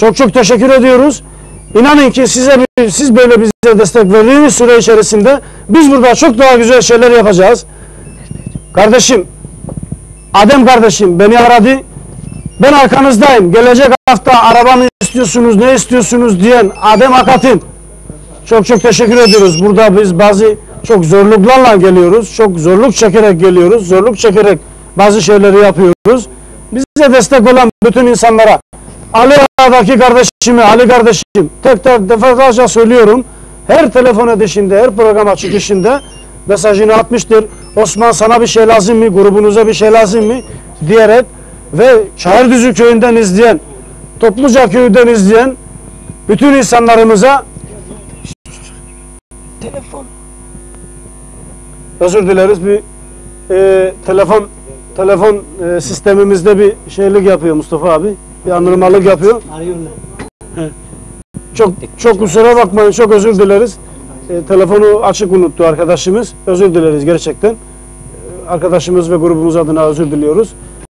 Çok çok teşekkür ediyoruz. İnanın ki size siz böyle bize destek verdiğiniz süre içerisinde biz burada çok daha güzel şeyler yapacağız. Kardeşim, Adem kardeşim beni aradı. Ben arkanızdayım. Gelecek hafta arabanı istiyorsunuz, ne istiyorsunuz diyen Adem Akat'ın çok çok teşekkür ediyoruz. Burada biz bazı çok zorluklarla geliyoruz. Çok zorluk çekerek geliyoruz. Zorluk çekerek bazı şeyleri yapıyoruz. Bize destek olan bütün insanlara Ali Ağa'daki kardeşimi, Ali kardeşim tek tek defalarca söylüyorum. Her telefon edişinde, her programa çıkışında mesajını atmıştır. Osman sana bir şey lazım mı? Grubunuza bir şey lazım mı? Diyerek ve Çayırdüzü köyünden izleyen, Topluca köyünden izleyen bütün insanlarımıza telefon özür dileriz bir e, telefon telefon e, sistemimizde bir şeylik yapıyor Mustafa abi. Bir anırmalık yapıyor. Çok çok kusura bakmayın. Çok özür dileriz. E, telefonu açık unuttu arkadaşımız. Özür dileriz gerçekten. E, arkadaşımız ve grubumuz adına özür diliyoruz.